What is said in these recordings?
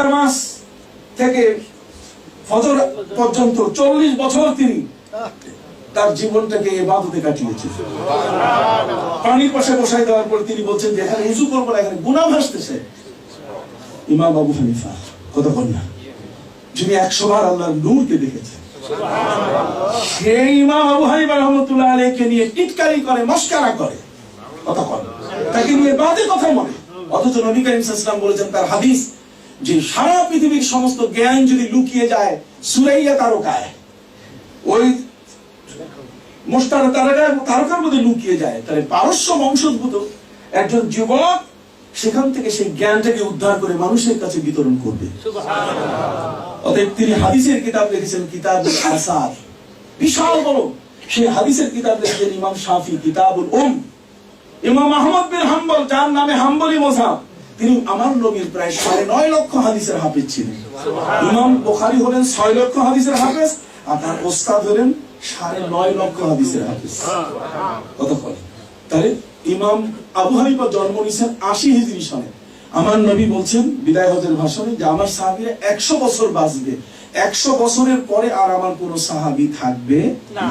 রমজান মাস থেকে ফজর পর্যন্ত চল্লিশ বছর তিনি তার জীবনটাকে এবাদতে কাটিয়েছেন। পানির পাশে বসাই দেওয়ার পর তিনি বলছেন যে এখানে উঁচু করব না, এখানে গুণা ভাসতেছে। ইমাম আবু হানিফা বল না। যিনি একশো বার আল্লাহর নূরকে দেখেছেন সেই ইমাম আবু হানিফা রহমতুল্লাহ আলাইকে নিয়ে টিটকারি করে, মস্কারা করে। কথা তাকে নিয়ে বাদে কথা বলে। অথচ নবী করিম সাল্লাম বলেছেন, তার হাদিস যে সারা পৃথিবীর সমস্ত জ্ঞান যদি লুকিয়ে যায় সুরাইয়া তারকায় ওই মোস্তার তারকার তারকার মধ্যে লুকিয়ে যায় তাহলে পারস্য বংশোদ্ভূত একজন যুবক সেখান থেকে সেই জ্ঞানটাকে উদ্ধার করে মানুষের কাছে বিতরণ করবে। অতএব তিনি হাদিসের কিতাব লিখেছেন কিতাব আসার। বিশাল বড়। সেই হাদিসের কিতাব লিখেছেন ইমাম শাফি কিতাবুল উম। ইমাম আহমদ বিন হাম্বল যার নামে হাম্বলি মোসাব তিনি আমার নবীর প্রায় সাড়ে নয় লক্ষ হাদিসের হাফেজ ছিলেন। ইমাম বোখারি হলেন ছয় লক্ষ হাদিসের হাফেজ আর তার ওস্তাদ হলেন সাড়ে নয় লক্ষ হাদিসের হাফেজ। কত করে তাহলে ইমাম আবু হানিফা জন্ম নিয়েছেন আশি হিজরি সনে আমার নবী বলছেন বিদায় হজের ভাষণে যে আমার সাহাবিরা একশো বছর বাঁচবে। একশো বছরের পরে আর আমার কোন সাহাবি থাকবে না।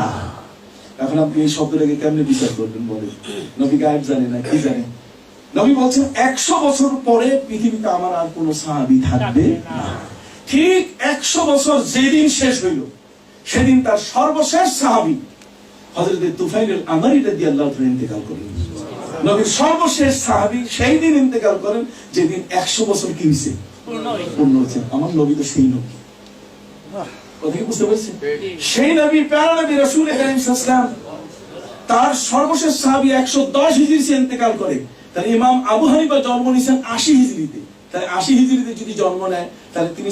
এখন আপনি এই শব্দটাকে কেমনে বিচার করবেন বলে নবী গায়েব জানে না কি জানে? নবী বলছেন একশো বছর পরে পৃথিবীতে আমার আর কোন সাহাবি থাকবে না। ঠিক একশো বছর যেদিন শেষ হইল সেদিন তার সর্বশেষ সাহাবি হজরত তুফাইল আমারি রাদি আল্লাহ ইন্তেকাল করেন। নবীর সর্বশেষ সাহাবি সেই দিন ইন্তেকাল করেন যেদিন একশো বছর কি হয়েছে পূর্ণ হয়েছে আমার নবী তো সেই নবী। কথা কি বুঝতে পারছেন? সেই নবী প্যারা নবী রসুল তার সর্বশেষ সাহাবি একশো দশ হিজড়িতে ইন্তেকাল করে। তাহলে ইমাম আবু হানিফা জন্ম নিয়েছেন আশি হিজড়িতে। তাহলে আশি হিজড়িতে যদি জন্ম নেয়, তাহলে তিনি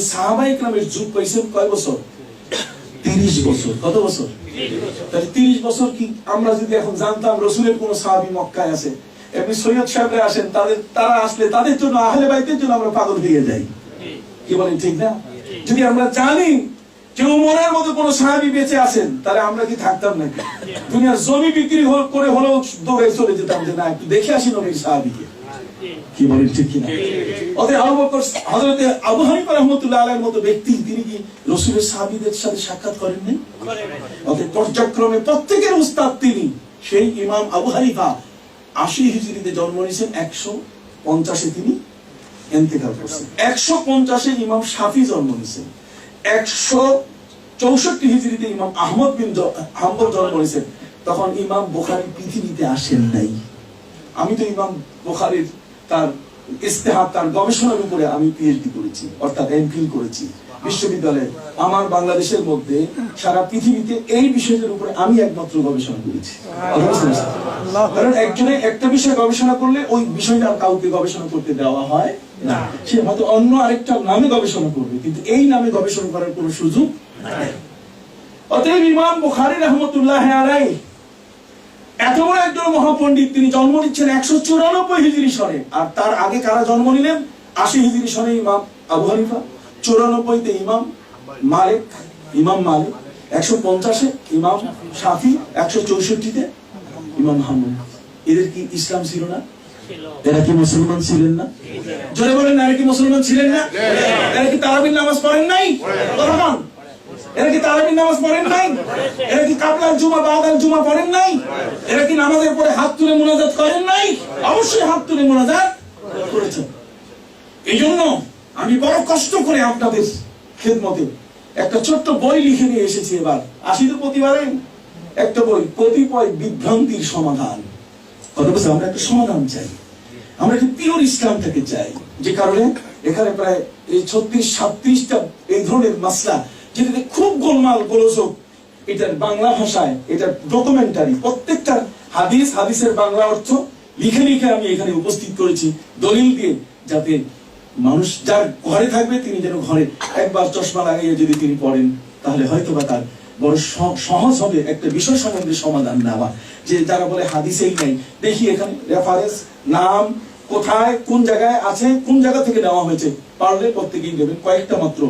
যুগ পাইছেন কয় বছর? তিরিশ বছর। কত বছর? তাহলে তিরিশ বছর কি? আমরা যদি এখন জানতাম রসুলের কোন সাহাবি মক্কায় আছে, এমনি সৈয়দ সাহেবরা আসেন, তাদের তারা আসলে তাদের জন্য, আহলে বাইতের জন্য আমরা পাগল হয়ে যাই। কি বলেন, ঠিক না? যদি আমরা জানি যে উমরের মতো কোন সাহাবি বেঁচে আছেন, তাহলে আমরা কি থাকতাম নাকি? দুনিয়ার জমি বিক্রি করে হলেও দৌড়ে চলে যেতাম যে না, একটু দেখে আসি নবীর সাহাবিকে। কি বলেন, ঠিক কিনা? আবু হানিফা রাহমাতুল্লাহ আলাইহির মতো ব্যক্তি, তিনি কি রাসূলের সাহাবীদের সাথে সাক্ষাৎ করেন পর্যায়ক্রমে প্রত্যেকের উস্তাদ তিনি, সেই ইমাম আবু হানিফা। আশি হিজরিতে জন্ম নিয়েছেন, একশো পঞ্চাশে তিনি এন্তেকাল করছেন। একশো পঞ্চাশে ইমাম শাফি জন্ম নিয়েছেন। একশো চৌষট্টি হিজরিতে ইমাম আহমদ বিন হাম্বল জন্ম তখন ইমাম বোখারি পৃথিবীতে আসেন নাই। আমি তো ইমাম বোখারির তার ইস্তেহার তার গবেষণার উপরে আমি পিএইচডি করেছি, অর্থাৎ এমফিল করেছি বিশ্ববিদ্যালয়ে। আমার বাংলাদেশের মধ্যে সারা পৃথিবীতে এই বিষয়টার উপরে আমি একমাত্র গবেষণা করেছি। কারণ একজনে একটা বিষয়ে গবেষণা করলে ওই বিষয়টা কাউকে গবেষণা করতে দেওয়া হয় না, সে হয়তো অন্য আরেকটা নামে গবেষণা করবে, কিন্তু এই নামে গবেষণা করার কোনো সুযোগ অতএব ইমাম বুখারী রহমতুল্লাহ আলাইহি এত বড় একজন মহাপণ্ডিত, তিনি জন্ম নিচ্ছেন একশো চুরানব্বই হিজড়ি আর তার আগে কারা জন্ম নিলেন? আশি হিজড়ি ইমাম আবু চুরানব্বইতে ইমাম মালিক ইমাম মালিক, একশো পঞ্চাশে ইমাম শাফি, একশো চৌষট্টিতে ইমাম হাম্মদ। এদের কি ইসলাম ছিল না? এরা কি মুসলমান ছিলেন না? জোরে বলেন, এরা কি মুসলমান ছিলেন না? এরা কি তারাবির নামাজ পড়েন নাই? এরা কি তারাবির নামাজ পড়েন নাই? এরা কি কাবলার জুমা বাদাল জুমা পড়েন নাই? এরা কি নামাজের পরে হাত তুলে মোনাজাত করেন নাই? অবশ্যই হাত তুলে মোনাজাত করেছেন। এই জন্য আমি বড় কষ্ট করে আপনাদের খেদমতে একটা ছোট্ট বই লিখে নিয়ে এসেছি এবার। আসি তো প্রতিবারে? একটা বই, কতিপয় বিভ্রান্তির সমাধান। বলছে আমরা একটা সমাধান চাই। আমরা একটা পিওর ইসলামটাকে চাই, যে কারণে এখানে প্রায় এই ছত্রিশ, সাতত্রিশটা এই ধরনের মাসলা, যেটাতে খুব গোলমাল, গোলযোগ, এটার বাংলা ভাষায় এটা ডকুমেন্টারি প্রত্যেকটা হাদিস, হাদিসের বাংলা অর্থ লিখে লিখে আমি এখানে উপস্থিত করেছি দলিল দিয়ে, যাতে মানুষ যার ঘরে থাকবে তিনি যেন ঘরে একবার চশমা লাগাইয়ে যদি তিনি পড়েন, তাহলে হয়তো বা তার বড় সহজ হবে একটা বিষয় সম্বন্ধে সমাধান নেওয়া। যে যারা বলে হাদিসেই নাই দেখি এখানে রেফারেন্স নাম কোথায় কোন জায়গায় আছে কোন জায়গা থেকে নেওয়া হয়েছে। পারলে প্রত্যেকেই নেবেন কয়েকটা মাত্র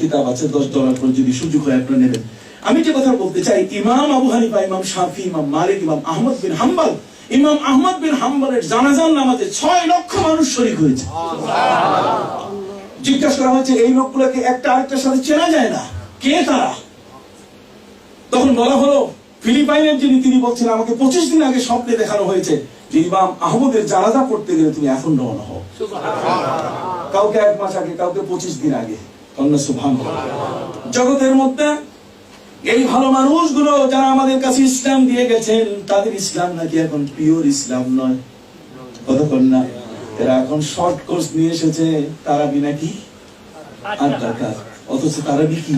কিতাব আছে দশ ডলার করে যদি সুযোগ হয় আপনারা নেবেন। আমি যে কথা বলতে চাই ইমাম আবু হানিফা ইমাম শাফি ইমাম মালিক ইমাম আহমদ বিন হাম্বাল ইমাম আহমদ বিন হাম্বলের জানাজান নামাজে ছয় লক্ষ মানুষ শরীক হয়েছে। জিজ্ঞাসা করা হয়েছে এই লোকগুলোকে একটা আরেকটার সাথে চেনা যায় না। কে তারা? তখন বলা হলো ফিলিপাইনের যিনি তিনি বলছেন আমাকে পঁচিশ দিন আগে স্বপ্নে দেখানো হয়েছে যে ইমাম আহমদের জানাজা পড়তে গেলে তুমি এখন রওনা হও। কাউকে এক মাস আগে কাউকে পঁচিশ দিন আগে। সুভান জগতের মধ্যে এই ভালো মানুষগুলো যারা আমাদের কাছে ইসলাম দিয়ে গেছেন তাদের ইসলাম নাকি এখন পিওর ইসলাম নয়? কতক্ষণ না। এরা এখন শর্ট কোর্স নিয়ে এসেছে তারা বিনা কি আট টাকা অথচ তারা বিকি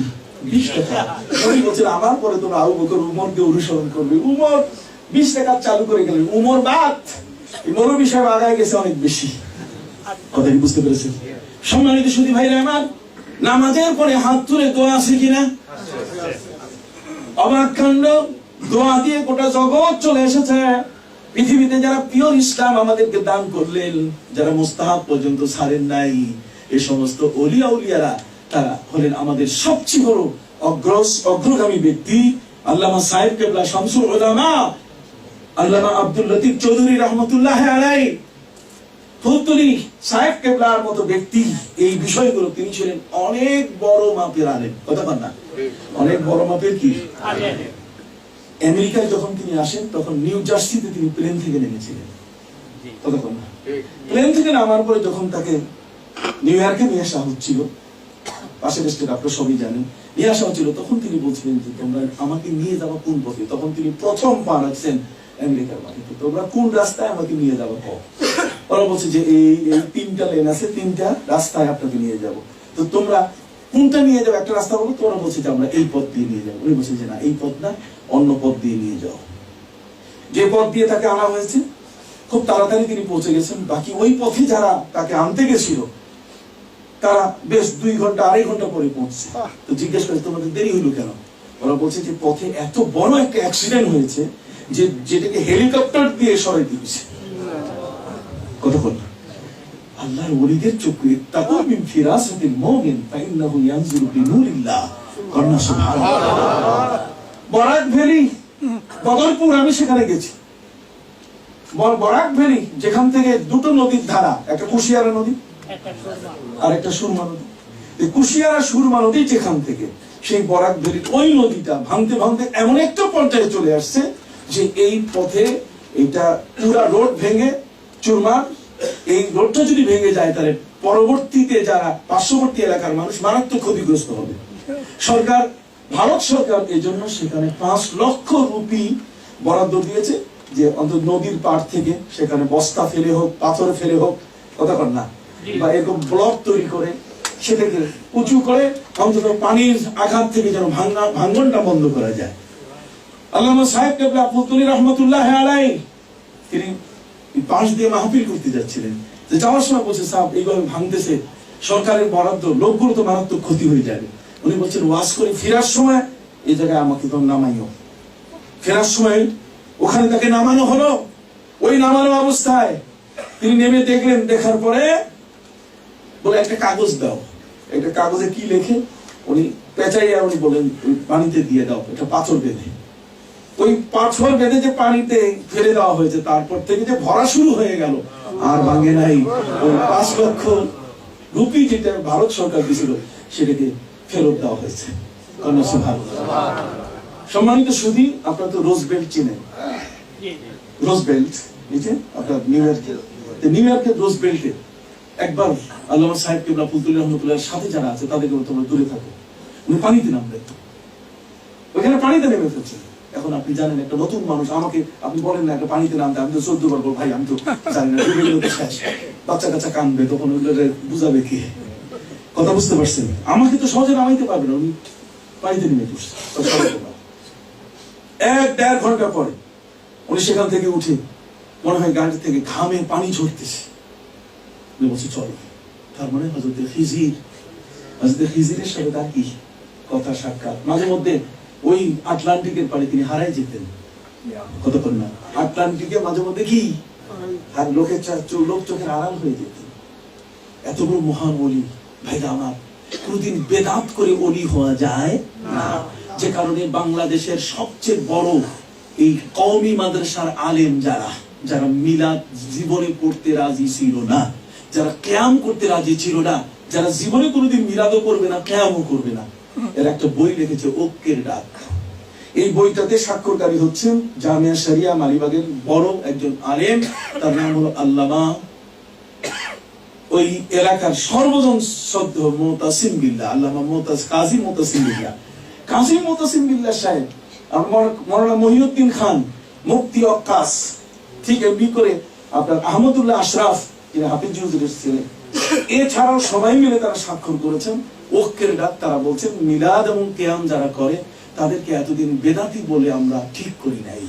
সম্মানিত সুদী আমার, নামাজের পরে হাত তুলে দোয়া আছে কিনা? দোয়া দিয়ে গোটা জগৎ চলে এসেছে। পৃথিবীতে যারা পিওর ইসলাম আমাদেরকে দান করলেন, যারা মুস্তাহাব পর্যন্ত ছাড়েন নাই, এ সমস্ত অলিয়া উলিয়ারা তারা হলেন আমাদের সবচেয়ে বড় অগ্রস অগ্রগামী ব্যক্তি। আল্লামা সাহেব কেবলা শামসুল ওলামা আল্লামা আব্দুল লতিফ চৌধুরী রহমতুল্লাহ আলাই ফুলতলি সাহেব কেবলার মতো ব্যক্তি। এই বিষয়গুলো তিনি ছিলেন অনেক বড় মাপের আলেন কথা বল না। অনেক বড় মাপের কি? আমেরিকায় যখন তিনি আসেন তখন নিউ জার্সিতে তিনি প্লেন থেকে নেমেছিলেন। ততক্ষণ না। প্লেন থেকে নামার পরে যখন তাকে নিউ ইয়র্কে নিয়ে আসা হচ্ছিল পাশের স্টেট আপনার সবই জানেন। নিয়ে আসা হচ্ছিল তখন তিনি বলছিলেন যে, তোমরা আমাকে নিয়ে যাওয়া কোন পথে? তখন তিনি প্রথম পা রাখছেন আমেরিকার মাটিতে। তোমরা কোন রাস্তায় আমাকে নিয়ে যাব? ওরা বলছে যে, এই এই তিনটা লেন আছে, তিনটা রাস্তায় আপনাকে নিয়ে যাব। তো তোমরা কোনটা নিয়ে যাব? একটা রাস্তা বলো তোমরা বলছে যে, আমরা এই পথ দিয়ে নিয়ে যাব। উনি বলছে যে, না, এই পথ না, অন্য পথ দিয়ে নিয়ে যাও। যে পথ দিয়ে তাকে আনা হয়েছে, খুব তাড়াতাড়ি তিনি পৌঁছে গেছেন। বাকি ওই পথে যারা তাকে আনতে গেছিল তারা বেশ দুই ঘণ্টা আড়াই ঘণ্টা পরে পৌঁছছে তো জিজ্ঞেস করে তোমাদের দেরি হলো কেন? ওরা বলছে যে পথে এত বড় একটা অ্যাক্সিডেন্ট হয়েছে যে যেটাকে হেলিকপ্টার দিয়ে সরাই দিয়েছে। কতক্ষণ? আল্লাহর ওলিদের চোখে মিন ফিরাসাতিল মুমিন ফাইন্নাহু ইয়ানজুরু বিনুরিল্লাহ। সুবহানাল্লাহ। বরাক ভ্যালি বদরপুর আমি সেখানে গেছি। বর- বরাক ভ্যালি যেখান থেকে দুটো নদীর ধারা একটা কুশিয়ারা নদী আর একটা সুরমা নদী। কুশিয়ারা সুরমা নদী যেখান থেকে, সেই বরাক ভ্যালির ওই নদীটা ভাঙতে ভাঙতে এমন একটা পর্যায়ে চলে আসছে যে এই পথে এটা পুরা রোড ভেঙে চুরমার, এই রোডটা যদি ভেঙে যায়, তাহলে পরবর্তীতে যারা পার্শ্ববর্তী এলাকার মানুষ মারাত্মক ক্ষতিগ্রস্ত হবে। সরকার, ভারত সরকার এই জন্য সেখানে পাঁচ লক্ষ রুপি বরাদ্দ দিয়েছে যে অন্তত নদীর পাড় থেকে সেখানে বস্তা ফেলে হোক, পাথর ফেলে হোক, কথা না। বা এরকম ব্লক তৈরি করে, সেটাকে উঁচু করে অন্তত পানির আঘাত থেকে যেন ভাঙ্গা, ভাঙ্গনটা বন্ধ করা যায়। সাহেব রহমতুল্লাহ তিনি পাশ দিয়ে মাহফিল করতে যাচ্ছিলেন। যে যাওয়ার সময় বলছে, সাহেব, এইভাবে ভাঙতেছে, সরকারের বরাদ্দ, লোকগুলো তো মারাত্মক ক্ষতি হয়ে যাবে। উনি বলছেন, ওয়াজ করে ফেরার সময় এই জায়গায় আমাকে তো নামাইও। ফেরার সময় ওখানে তাকে নামানো হলো। ওই নামানো অবস্থায় তিনি নেমে দেখলেন, দেখার পরে বলে একটা কাগজ দাও। একটা কাগজে কি লেখে? উনি পেঁচাইয়া উনি বলেন পানিতে দিয়ে দাও এটা পাথর বেঁধে। ওই পাথর বেঁধে যে পানিতে ফেলে দেওয়া হয়েছে, তারপর থেকে যে ভরা শুরু হয়ে গেল, আর ভাঙে নাই। ওই পাঁচ লক্ষ রুপি যেটা ভারত সরকার দিছিল সেটাকে ফেরত দেওয়া হয়েছে। সম্মানিত সুদী আপনারা তো রোজ বেল্ট চিনেন রোজ বেল্ট আপনার নিউ ইয়র্কে নিউ ইয়র্কের রোজ বেল্টে একবার আল্লামা সাহেব কেবলা ফুলতুল রহমতুল্লাহর সাথে যারা আছে তাদেরকে তোমরা দূরে থাকো। উনি পানিতে নামলেন ওইখানে পানিতে নেমে ফেলছে। এখন আপনি জানেন, একটা নতুন মানুষ আমাকে, আপনি বলেন না, একটা পানিতে নামতে, আমি তো চোদ্দ বার ভাই, আমি তো জানি না বাচ্চা কাচ্চা কানবে, তখন বুঝাবে কি? কথা বুঝতে পারছেন? আমাকে তো সহজে নামাইতে পারবে না, উনি পানিতে নেমে পড়ছে। এক দেড় ঘণ্টা পরে উনি সেখান থেকে উঠে মনে হয় গাড়ি থেকে ঘামে পানি ঝরতেছে। বলছে চলো। তার মানে হজরত খিজির হজরত খিজিরের সাথে তার কি কথা সাক্ষাৎ? মাঝে মধ্যে ওই আটলান্টিকের পাড়ে তিনি হারাই যেতেন। কতক্ষণ না? আটলান্টিকে মাঝে মধ্যে কি? আর লোকের লোক চোখের আড়াল হয়ে যেত এত বড় মহান অলি। ভাইরা আমার, কোনদিন বেদাত করে অলি হওয়া যায় না। যে কারণে বাংলাদেশের সবচেয়ে বড় এই কওমি মাদ্রাসার আলেম যারা যারা মিলাদ জীবনে পড়তে রাজি ছিল না। যারা ক্যাম করতে রাজি ছিল না, যারা জীবনে কোনোদিন মিলাদও করবে না, কেয়ামও করবে না, এর একটা বই লিখেছে ঐক্যের ডাক। এই বইটাতে স্বাক্ষরকারী হচ্ছেন জামিয়া শরিয়া মালিবাগের বড় একজন আলেম, তার নাম হলো আল্লামা। ওই এলাকার সর্বজন শ্রদ্ধ মোতাসিম বিল্লাহ, আল্লামা মোতাস, কাজী মোতাসিম বিল্লাহ। কাজী মোতাসিম বিল্লাহ সাহেব, আর মর- মৌলানা মহিউদ্দিন খান মুক্তি অক্কাস। ঠিক এমনি করে আপনার আহমদুল্লাহ আশরাফ যিনি হাফিজ হুজুরের ছেলে এছাড়াও সবাই মিলে তারা স্বাক্ষর করেছেন। ঐক্যের ডাক তারা বলছেন, মিলাদ এবং কেয়াম যারা করে, তাদেরকে এতদিন বেদাতি বলে আমরা ঠিক করি নাই।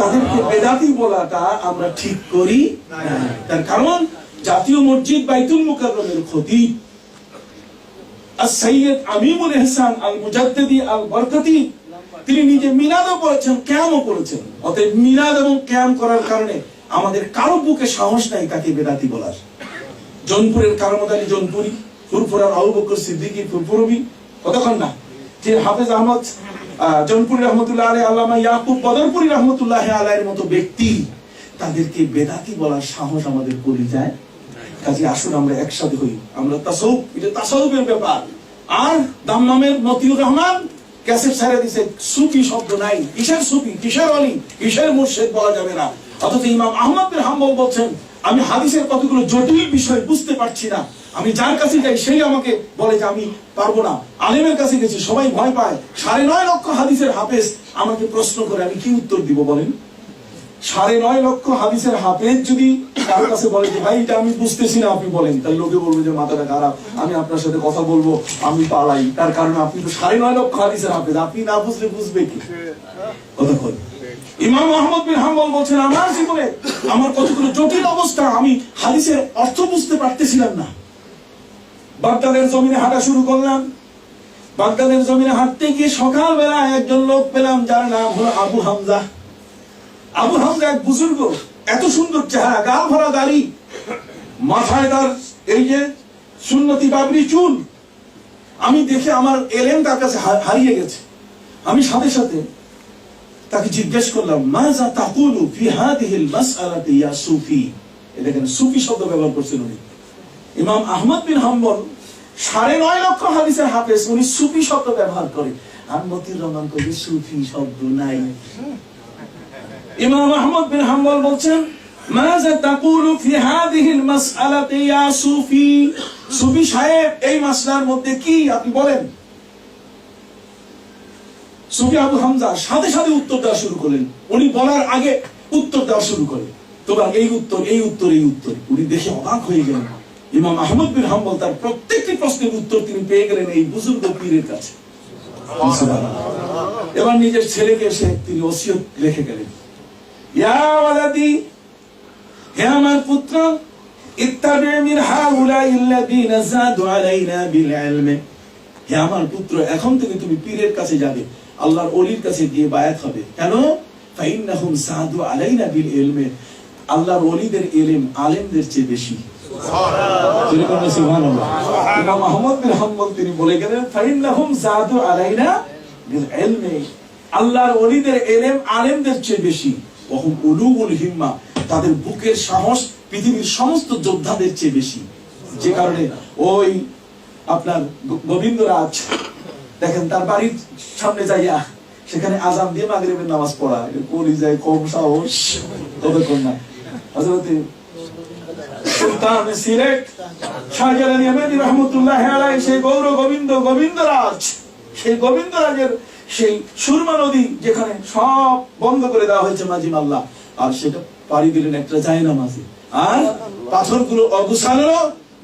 তাদেরকে বেদাতি বলাটা আমরা ঠিক করি তার কারণ, জাতীয় মসজিদ বাইতুল মুকাররমের ক্ষতি। সৈয়দ আমিমুল ইহসান আল মুজাদ্দিদি আল বরকতি তিনি নিজে মিলাদও করেছেন, ক্যামও করেছেন। অতএব মিলাদ এবং ক্যাম করার কারণে আমাদের কারও বুকে সাহস নাই তাকে বেদাতি বলার। জনপুরের কারামত আলী জনপুরি, ফুরফুরার আবু সিদ্দিকী, ফুরফুরবি, কতক্ষণ না? যে হাফেজ আহমদ জনপুরি রহমতুল্লাহ আলাই আল্লামা ইয়াকুব বদরপুরি রহমতুল্লাহ আলাইয়ের মতো ব্যক্তি, তাদেরকে বেদাতি বলার সাহস আমাদের করি যায়? কাজে আসুন, আমরা একসাথে হই। আমরা তাসাউফ এটা তাসাউফের ব্যাপার। আর দাম্মামের মতিউর রহমান ক্যাসেট ছেড়ে দিছে, সুফি শব্দ নাই। কিসের সুফি? কিসের অলি? কিসের মুর্শেদ বলা যাবে না। অথচ ইমাম আহমদ বিন হাম্বল বলছেন, আমি হাদিসের কতগুলো জটিল বিষয় বুঝতে পারছি না। আমি যার কাছে যাই, সেই আমাকে বলে যে আমি পারব না। আলেমের কাছে গেছি, সবাই ভয় পায়। সাড়ে নয় লক্ষ হাদিসের হাফেজ আমাকে প্রশ্ন করে, আমি কি উত্তর দিব বলেন? সাড়ে নয় লক্ষ হাদিসের হাফেজ যদি কারও কাছে বলে যে, ভাই, এটা আমি বুঝতেছি না, আপনি বলেন। তাহলে লোকে বলবে যে, মাথাটা খারাপ, আমি আপনার সাথে কথা বলব, আমি পালাই। তার কারণ আপনি তো সাড়ে নয় লক্ষ হাদিসের হাফেজ, আপনি না বুঝলে বুঝবে কি? কতক্ষণ ইমাম আহমদ বিন হাম্বল বলছেন, আমার জীবনে আমার কতগুলো জটিল অবস্থা, আমি হাদিসের অর্থ বুঝতে পারতেছিলাম না। বাগদাদের জমিনে হাঁটা শুরু করলাম। বাগদাদের জমিনে হাঁটতে গিয়ে সকালবেলা একজন লোক পেলাম, যার নাম হলো আবু হামজা। আবু হামজা এক বুজুর্গ, এত সুন্দর চেহারা গাল ভরা দাড়ি, মাথায় তার এই যে সুন্নতি বাবরি চুল। আমি দেখে আমার এলেন তার কাছে হারিয়ে গেছে। আমি সাথে সাথে তাকে জিজ্ঞেস করলাম মাজা তাকুলু ফি হাদিহিল মাসআলাতি ইয়া সুফি? দেখেন সুফি শব্দ ব্যবহার করছেন উনি? ইমাম আহমদ বিন হাম্বল, সাড়ে নয় লক্ষ হাদিসের হাফেজ, উনি সুফি শব্দ ব্যবহার করে। আর মতির রহমান কবি সুফি শব্দ নাই। ইমাম আহমদ বিন হাম্বল বলছেন, মাযা তাকুলু ফি হাদিহিল মাসআলাতি ইয়া সুফি? সুফি সাহেব, এই মাসলার মধ্যে কি আপনি বলেন? সুফি আবু হামজা সাথে সাথে উত্তর দেওয়া শুরু করলেন। উনি বলার আগে উত্তর দেওয়া শুরু করেন তোমার এই উত্তর এই উত্তর এই উত্তর। উনি দেখে অবাক হয়ে গেলেন। ইমাম আহমদ বিন হাম্বল তার প্রত্যেকটি প্রশ্নের উত্তর তিনি পেয়ে গেলেন এই বুজুর্গ পীরের কাছে। এবার নিজের ছেলেকে এসে তিনি ওসিয়ত রেখে গেলেন। হে আমার পুত্র, ইত্তাবি মিন হাউলাই আল্লাযীনা যাদু আলাইনা বিল ইলমি। হে আমার পুত্র, এখন থেকে তুমি পীরের কাছে যাবে। আল্লাহর ওলির কাছে গিয়ে বায়াত হবে। কেন? ফাইন্নাহুম সাদু আলাইনা বিল ইলমি। আল্লাহর ইলম আলেমদের চেয়ে বেশি। জোরে বলুন সুবহানাল্লাহ। ইমাম আহমদ বিন হাম্বল তিনি বলে গেলেন ফাইন্নাহুম সাদু আলাইনা বিল ইলমি। আল্লাহর ওলিদের ইলম আলেমদের চেয়ে বেশি। ওহুম উলুউল হিম্মা। তাদের বুকের সাহস পৃথিবীর সমস্ত যোদ্ধাদের চেয়ে বেশি। যে কারণে ওই আপনার গো- গোবিন্দরাজ দেখেন, তার বাড়ির সামনে যাইয়া সেখানে আজান দিয়ে মাগরিবের নামাজ পড়া। কলি যায়, কম সাহস ততক্ষণ না। হযরতে সুলতান সিলেট, শাহজালাল ইয়ামানি রহমতুল্লাহ আলাইহি, সেই গৌর গোবিন্দ সেই গোবিন্দরাজের সেই সুরমা নদী যেখানে সব বন্ধ করে দেওয়া হয়েছে মাঝি মাল্লা। আর সেটা পাড়ি দিলেন একটা জায়না মাঝে। আর পাথরগুলো অগুছালো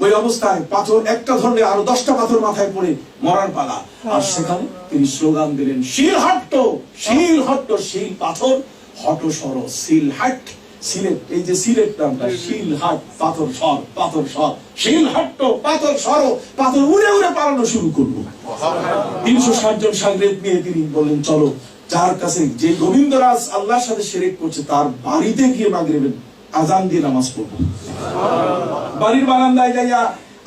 ওই অবস্থায় পাথর একটা ধরলে আরও দশটা পাথর মাথায় পড়ে মরার পালা। আর সেখানে তিনি স্লোগান দিলেন শিল হট্ট শিল হট্ট শিল পাথর হট সর শিল হাট সিলেট এই যে সিলেট নামটা শিল হাট পাথর সর পাথর সর শিল হট্ট পাথর সর পাথর উড়ে উড়ে পালানো শুরু করল। তিনশো ষাট জন সাংরেত নিয়ে তিনি বললেন চলো যার কাছে যে গোবিন্দরাজ আল্লাহর সাথে সেরেক করছে তার বাড়িতে গিয়ে মাগরিবেন আজান দিয়ে নামাজ পড়ব। বাড়ির বারান্দায় যাইয়া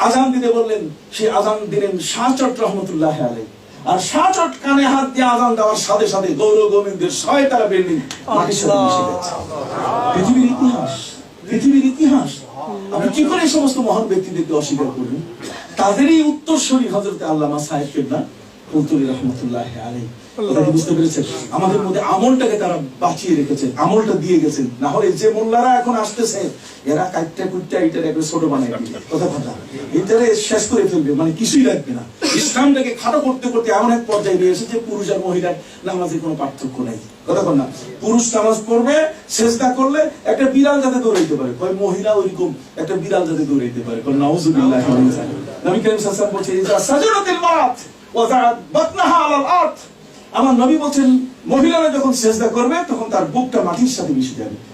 আজান দিতে বললেন সে আজান দিলেন শাহচট রহমতুল্লাহ আলাই আর শাহচট কানে হাত দিয়ে আজান দেওয়ার সাথে সাথে গৌর গোবিন্দের ছয় তারা গেছে পৃথিবীর ইতিহাস পৃথিবীর ইতিহাস। আপনি কি করে সমস্ত মহান ব্যক্তিদেরকে অস্বীকার করবেন তাদেরই উত্তরসূরি হজরত আল্লামা সাহেব কেবলা কুলতুলি রহমতুল্লাহ আলাই বুঝতে পেরেছেন। আমাদের মধ্যে আমলটাকে তারা বাঁচিয়ে রেখেছেন, আমলটা দিয়ে গেছেন। না হলে যে মোল্লারা এখন আসতেছে, এরা কাইটটা কুইটটা একবার ছোট বানাই দিবে। কথা কথা। এটারে শেষ করে ফেলবে মানে কিছুই রাখবে না। ইসলামটাকে খাটো করতে করতে এমন এক পর্যায়ে নিয়ে এসেছে, পুরুষ আর মহিলার কোনো পার্থক্য নাই। কথা পুরুষ নামাজ পড়বে চেষ্টা করলে একটা বিড়াল যাতে দৌড়াইতে পারে। কয় মহিলা ওইরকম একটা বিড়াল যাতে দৌড়াইতে পারে। কয় নাউজুবিল্লাহ নবী করিম সাল্লাল্লাহু আলাইহি ওয়াসাল্লাম বলছে ইজা মারাত বাতনাহা আলাল আরদ। আমার নবী বলছেন, মহিলারা যখন সেজদা করবে, তখন তার বুকটা মাটির সাথে মিশে যাবে।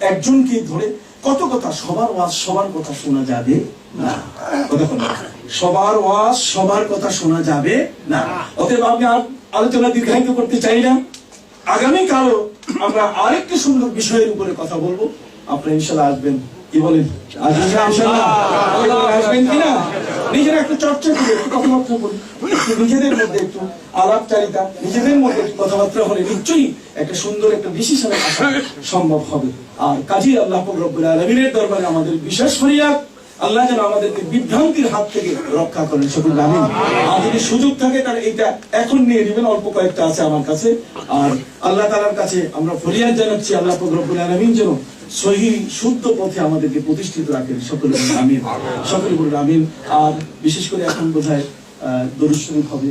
একজনকে ধরে কত কথা? সবার ওয়াজ, সবার কথা শোনা যাবে না। সবার ওয়াজ, সবার কথা শোনা যাবে না। অতএব আমি আর আলোচনা দীর্ঘায়িত করতে চাই না। আগামীকালও আমরা আরেকটি সুন্দর বিষয়ের উপরে কথা বলব। আপনারা ইনশাল্লাহ আসবেন। কি বলেন? আসবেন কিনা নিজেরা একটু চর্চা করে একটু কথাবার্তা বলি। নিজেদের মধ্যে একটু আলাপচারিতা নিজেদের মধ্যে একটু কথাবার্তা হলে নিশ্চয়ই একটা সুন্দর একটা ডিসিশনে আসা সম্ভব হবে। আর কাজী আল্লাহ রব্বুল আলমিনের দরবারে আমাদের বিশেষ ফরিয়াদ আল্লাহ যেন আমাদেরকে বিভ্রান্তির হাত থেকে রক্ষা করেন সকল আমিন। আর যদি সুযোগ থাকে, তাহলে এটা এখন নিয়ে নেবেন, অল্প কয়েকটা আছে আমার কাছে। আর আল্লাহ তালার কাছে আমরা ফরিয়াদ জানাচ্ছি, আল্লাহ রব্বুল আলমিন যেন সহি, শুদ্ধ পথে আমাদেরকে প্রতিষ্ঠিত রাখেন। সকলে আমিন। সকলে বলুন আমিন। আর বিশেষ করে এখন বোধহয়, আহ, দরুদ হবে।